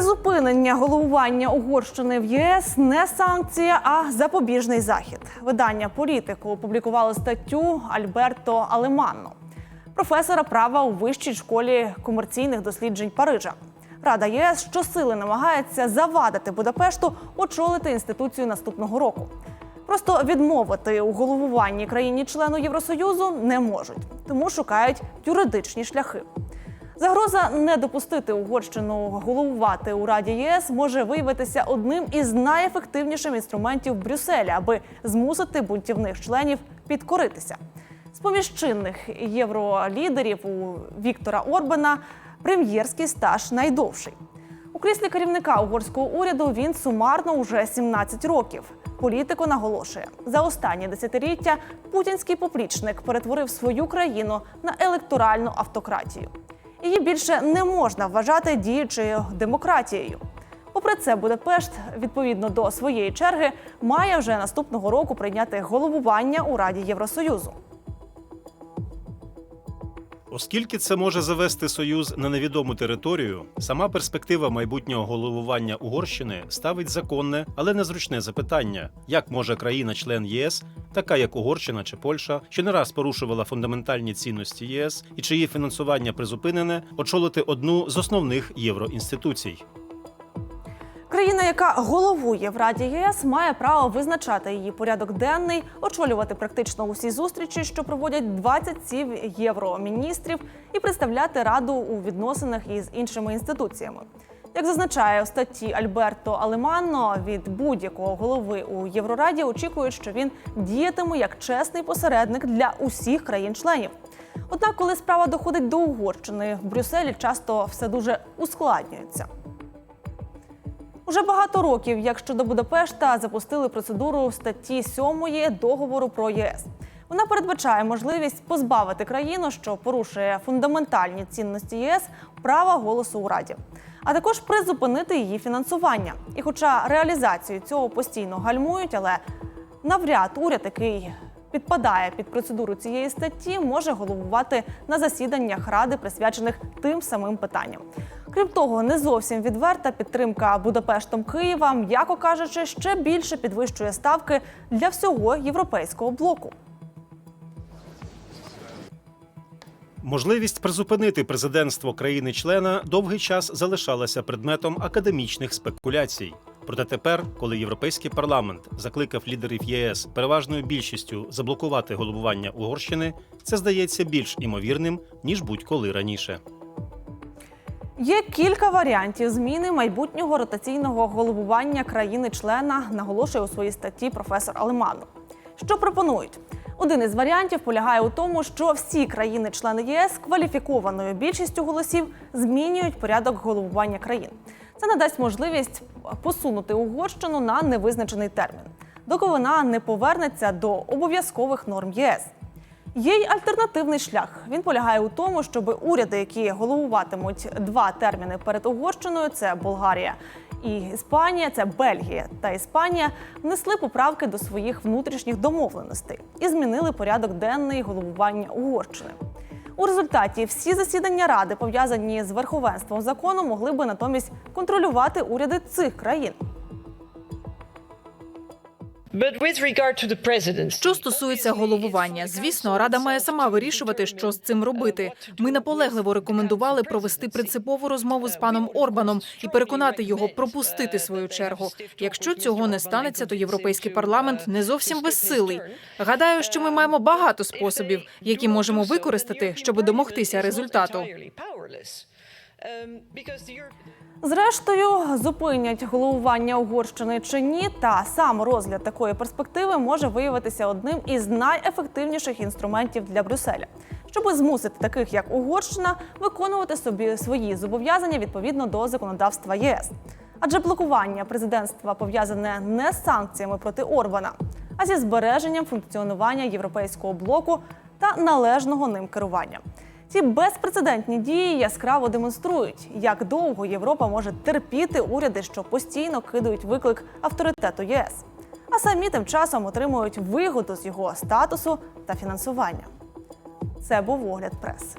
Призупинення головування Угорщини в ЄС не санкція, а запобіжний захід. Видання політику опублікувало статтю Альберто Алеманно, професора права у вищій школі комерційних досліджень Парижа. Рада ЄС щосили намагається завадити Будапешту очолити інституцію наступного року. Просто відмовити у головуванні країні-члену Євросоюзу не можуть, тому шукають юридичні шляхи. Загроза не допустити Угорщину головувати у Раді ЄС може виявитися одним із найефективніших інструментів Брюсселя, аби змусити бунтівних членів підкоритися. З поміж чинних євролідерів у Віктора Орбана прем'єрський стаж найдовший. У кріслі керівника угорського уряду він сумарно уже 17 років. Політико наголошує, за останні десятиліття путінський поплічник перетворив свою країну на електоральну автократію. Її більше не можна вважати діючою демократією. Попри це, Будапешт, відповідно до своєї черги, має вже наступного року прийняти головування у Раді Євросоюзу. Оскільки це може завести союз на невідому територію, сама перспектива майбутнього головування Угорщини ставить законне, але незручне запитання: як може країна-член ЄС, така як Угорщина чи Польща, що не раз порушувала фундаментальні цінності ЄС і чиї фінансування призупинене, очолити одну з основних євроінституцій. Країна, яка головує в Раді ЄС, має право визначати її порядок денний, очолювати практично усі зустрічі, що проводять 27 євроміністрів, і представляти раду у відносинах із іншими інституціями. Як зазначає у статті Альберто Алеманно, від будь-якого голови у Єврораді очікують, що він діятиме як чесний посередник для усіх країн-членів. Однак, коли справа доходить до Угорщини, в Брюсселі часто все дуже ускладнюється. Уже багато років, як щодо Будапешта, запустили процедуру статті 7 договору про ЄС. Вона передбачає можливість позбавити країну, що порушує фундаментальні цінності ЄС, права голосу у Раді, а також призупинити її фінансування. І, хоча реалізацію цього постійно гальмують, але навряд уряд, який підпадає під процедуру цієї статті, може головувати на засіданнях ради, присвячених тим самим питанням. Крім того, не зовсім відверта підтримка Будапештом Києва, м'яко кажучи, ще більше підвищує ставки для всього європейського блоку. Можливість призупинити президентство країни-члена довгий час залишалася предметом академічних спекуляцій. Проте тепер, коли європейський парламент закликав лідерів ЄС переважною більшістю заблокувати головування Угорщини, це здається більш імовірним ніж будь-коли раніше. Є кілька варіантів зміни майбутнього ротаційного головування країни-члена, наголошує у своїй статті професор Алеману. Що пропонують? Один із варіантів полягає у тому, що всі країни-члени ЄС кваліфікованою більшістю голосів змінюють порядок головування країн. Це надасть можливість посунути Угорщину на невизначений термін, доки вона не повернеться до обов'язкових норм ЄС. Є й альтернативний шлях. Він полягає у тому, щоб уряди, які головуватимуть два терміни перед Угорщиною, це Болгарія і Іспанія, це Бельгія та Іспанія, внесли поправки до своїх внутрішніх домовленостей і змінили порядок денний головування Угорщини. У результаті всі засідання ради, пов'язані з верховенством закону, могли би натомість контролювати уряди цих країн. Що стосується головування, звісно, рада має сама вирішувати, що з цим робити. Ми наполегливо рекомендували провести принципову розмову з паном Орбаном і переконати його пропустити свою чергу. Якщо цього не станеться, то європейський парламент не зовсім безсилий. Гадаю, що ми маємо багато способів, які можемо використати, щоб домогтися результату. Зрештою, зупинять головування Угорщини чи ні, та сам розгляд такої перспективи може виявитися одним із найефективніших інструментів для Брюсселя, щоб змусити таких як Угорщина виконувати собі свої зобов'язання відповідно до законодавства ЄС. Адже блокування президентства пов'язане не з санкціями проти Орбана, а зі збереженням функціонування європейського блоку та належного ним керування. Ці безпрецедентні дії яскраво демонструють, як довго Європа може терпіти уряди, що постійно кидають виклик авторитету ЄС, а самі тим часом отримують вигоду з його статусу та фінансування. Це був огляд преси.